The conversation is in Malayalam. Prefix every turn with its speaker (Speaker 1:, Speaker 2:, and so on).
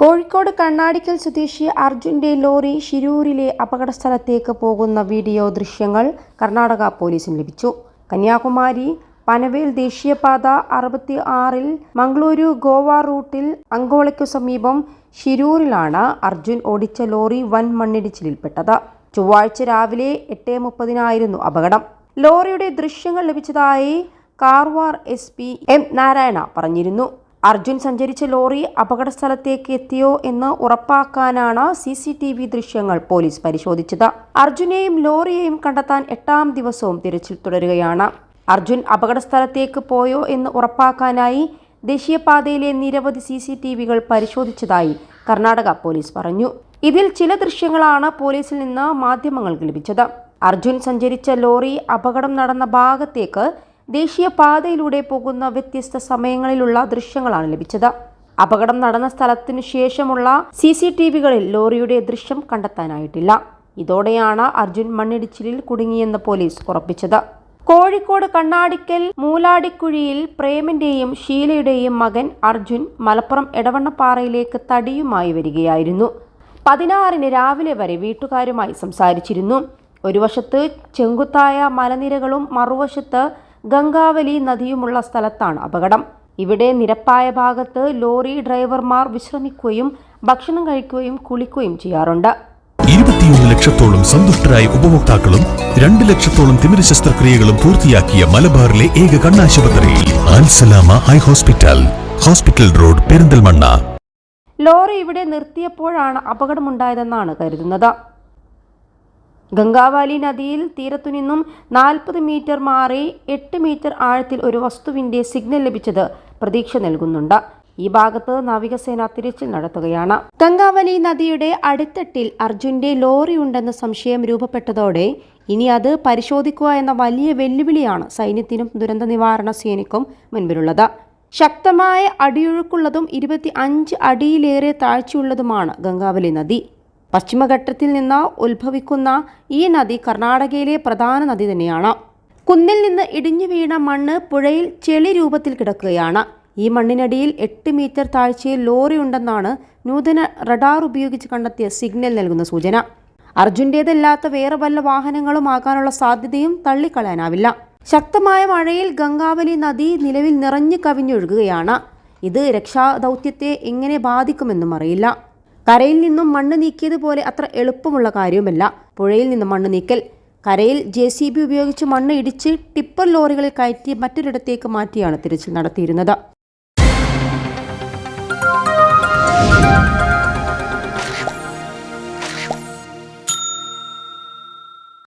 Speaker 1: കോഴിക്കോട് കണ്ണാടിക്കൽ സ്വദേശി അർജുന്റെ ലോറി ശിരൂരിലെ അപകടസ്ഥലത്തേക്ക് പോകുന്ന വീഡിയോ ദൃശ്യങ്ങൾ കർണാടക പോലീസിന് ലഭിച്ചു. കന്യാകുമാരി പനവേൽ ദേശീയപാത അറുപത്തി ആറിൽ മംഗളൂരു ഗോവ റൂട്ടിൽ അങ്കോളയ്ക്കു സമീപം ശിരൂരിലാണ് അർജുൻ ഓടിച്ച ലോറി വൻ മണ്ണിടിച്ചിലിൽപ്പെട്ടത്. ചൊവ്വാഴ്ച രാവിലെ എട്ട് മുപ്പതിനായിരുന്നു അപകടം. ലോറിയുടെ ദൃശ്യങ്ങൾ ലഭിച്ചതായി Karwar S P M Narayana പറഞ്ഞിരുന്നു. അർജുൻ സഞ്ചരിച്ച ലോറി അപകട സ്ഥലത്തേക്ക് എത്തിയോ എന്ന് ഉറപ്പാക്കാനാണ് സി സി ടി വി ദൃശ്യങ്ങൾ പോലീസ് പരിശോധിച്ചത്. അർജുനെയും ലോറിയെയും കണ്ടെത്താൻ എട്ടാം ദിവസവും തിരച്ചിൽ തുടരുകയാണ്. അർജുൻ അപകട സ്ഥലത്തേക്ക് പോയോ എന്ന് ഉറപ്പാക്കാനായി ദേശീയപാതയിലെ നിരവധി സി സി ടി വികൾ പരിശോധിച്ചതായി കർണാടക പോലീസ് പറഞ്ഞു. ഇതിൽ ചില ദൃശ്യങ്ങളാണ് പോലീസിൽ നിന്ന് മാധ്യമങ്ങൾക്ക് ലഭിച്ചത്. അർജുൻ സഞ്ചരിച്ച ലോറി അപകടം നടന്ന ഭാഗത്തേക്ക് ദേശീയപാതയിലൂടെ പോകുന്ന വ്യത്യസ്ത സമയങ്ങളിലുള്ള ദൃശ്യങ്ങളാണ് ലഭിച്ചത്. അപകടം നടന്ന സ്ഥലത്തിനു ശേഷമുള്ള സി സി ടി വികളിൽ ലോറിയുടെ ദൃശ്യം കണ്ടെത്താനായിട്ടില്ല. ഇതോടെയാണ് അർജുൻ മണ്ണിടിച്ചിലിൽ കുടുങ്ങിയെന്ന് പോലീസ് ഉറപ്പിച്ചത്. കോഴിക്കോട് കണ്ണാടിക്കൽ മൂലാടിക്കുഴിയിൽ പ്രേമിന്റെയും ഷീലയുടെയും മകൻ അർജുൻ മലപ്പുറം എടവണ്ണപ്പാറയിലേക്ക് തടിയുമായി വരികയായിരുന്നു. പതിനാറിന് രാവിലെ വരെ വീട്ടുകാരുമായി സംസാരിച്ചിരുന്നു. ഒരു വശത്ത് ചെങ്കുത്തായ മലനിരകളും മറുവശത്ത് ഗംഗാവലി നദിയുമുള്ള സ്ഥലത്താണ് അപകടം. ഇവിടെ നിരപ്പായ ഭാഗത്ത് ലോറി ഡ്രൈവർമാർ വിശ്രമിക്കുകയും ഭക്ഷണം കഴിക്കുകയും കുളിക്കുകയും ചെയ്യാറുണ്ട്.
Speaker 2: ഇരുപത്തിയൊന്ന് ലക്ഷത്തോളം സന്തുഷ്ടരായ ഉപഭോക്താക്കളും രണ്ട് ലക്ഷത്തോളം തിമിര ശസ്ത്രക്രിയകളും പൂർത്തിയാക്കിയ മലബാറിലെ ഏക കണ്ണാശുപത്രി Alsalama high hospital hospital road Perinthalmanna.
Speaker 1: Lorry ഇവിടെ നിർത്തിയപ്പോഴാണ് അപകടമുണ്ടായതെന്നാണ് കരുതുന്നത്. ഗംഗാവാലി നദിയിൽ തീരത്തു നിന്നും നാൽപ്പത് മീറ്റർ മാറി എട്ട് മീറ്റർ ആഴത്തിൽ ഒരു വസ്തുവിന്റെ സിഗ്നൽ ലഭിച്ചത് പ്രതീക്ഷ നൽകുന്നുണ്ട്. ഈ ഭാഗത്ത് നാവികസേന തിരച്ചിൽ നടത്തുകയാണ്. ഗംഗാവലി നദിയുടെ അടിത്തട്ടിൽ അർജുന്റെ ലോറി ഉണ്ടെന്ന സംശയം രൂപപ്പെട്ടതോടെ ഇനി അത് പരിശോധിക്കുക എന്ന വലിയ വെല്ലുവിളിയാണ് സൈന്യത്തിനും ദുരന്ത നിവാരണ സേനയ്ക്കും മുൻപിലുള്ളത്. ശക്തമായ അടിയൊഴുക്കുള്ളതും ഇരുപത്തി അഞ്ച് അടിയിലേറെ താഴ്ചയുള്ളതുമാണ് ഗംഗാവലി നദി. പശ്ചിമഘട്ടത്തിൽ നിന്ന് ഉത്ഭവിക്കുന്ന ഈ നദി കർണാടകയിലെ പ്രധാന നദി തന്നെയാണ്. കുന്നിൽ നിന്ന് ഇടിഞ്ഞു വീണ മണ്ണ് പുഴയിൽ ചെളി രൂപത്തിൽ കിടക്കുകയാണ്. ഈ മണ്ണിനടിയിൽ എട്ട് മീറ്റർ താഴ്ചയിൽ ലോറി ഉണ്ടെന്നാണ് നൂതന റഡാർ ഉപയോഗിച്ച് കണ്ടെത്തിയ സിഗ്നൽ നൽകുന്ന സൂചന. അർജുന്റേതല്ലാത്ത വേറെ വല്ല വാഹനങ്ങളും ആകാനുള്ള സാധ്യതയും തള്ളിക്കളയാനാവില്ല. ശക്തമായ മഴയിൽ ഗംഗാവലി നദി നിലവിൽ നിറഞ്ഞു കവിഞ്ഞൊഴുകുകയാണ്. ഇത് രക്ഷാദൗത്യത്തെ എങ്ങനെ ബാധിക്കുമെന്നും അറിയില്ല. കരയിൽ നിന്നും മണ്ണ് നീക്കിയതുപോലെ അത്ര എളുപ്പമുള്ള കാര്യവുമല്ല. പുഴയിൽ നിന്നും മണ്ണ് നീക്കൽ. കരയിൽ ജെ സി ബി ഉപയോഗിച്ച് മണ്ണ് ഇടിച്ച് ടിപ്പർ ലോറികളിൽ കയറ്റി മറ്റൊരിടത്തേക്ക് മാറ്റിയാണ് തിരച്ചിൽ നടത്തിയിരുന്നത്.